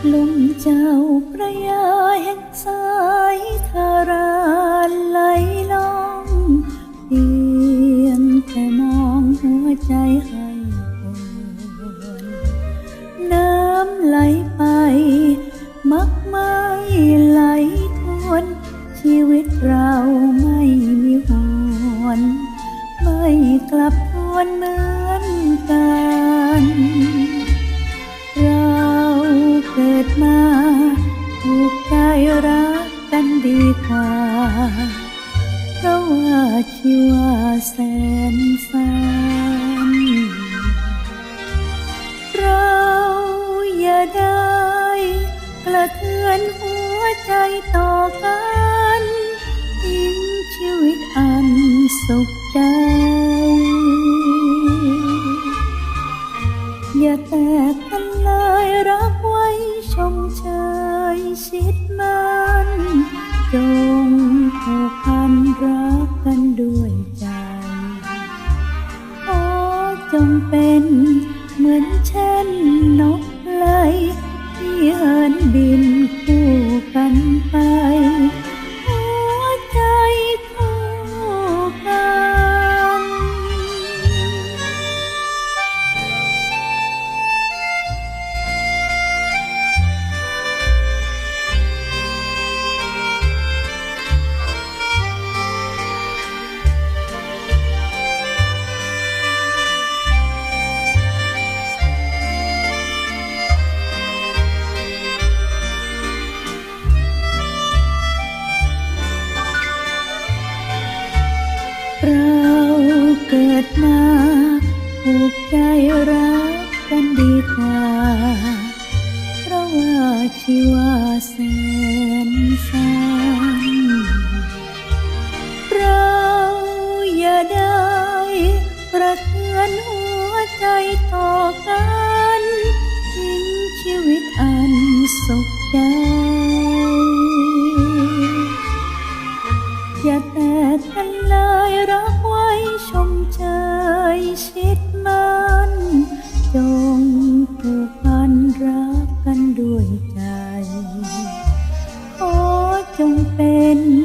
เจ้าพระยาแห่งสายธาราไหลล่องเพียงแค่มองหัวใจให้ปวดน้ำไหลไป มักไม่ไหลทวนชีวิตเราไม่มีหวน ไม่กลับทวนเมือ กใจรักกันดีกว่า เพราะว่าชีวาแสนสั้นเราอย่าได้กระเทือนหัวใจต่อกันทิ้งชีวิตอันสุขใจอย่าแตกกันเลยรักไว้ชมเชย ชิดมันจงผูกพันรักกันด้วยใจ ผูกใจรักกันดีกว่า เพราะว่าชีวาแสนสั้นเราอย่าได้กระเทือนหัวใจต่อกันทิ้งชีวิตอันสุขใจอย่า ง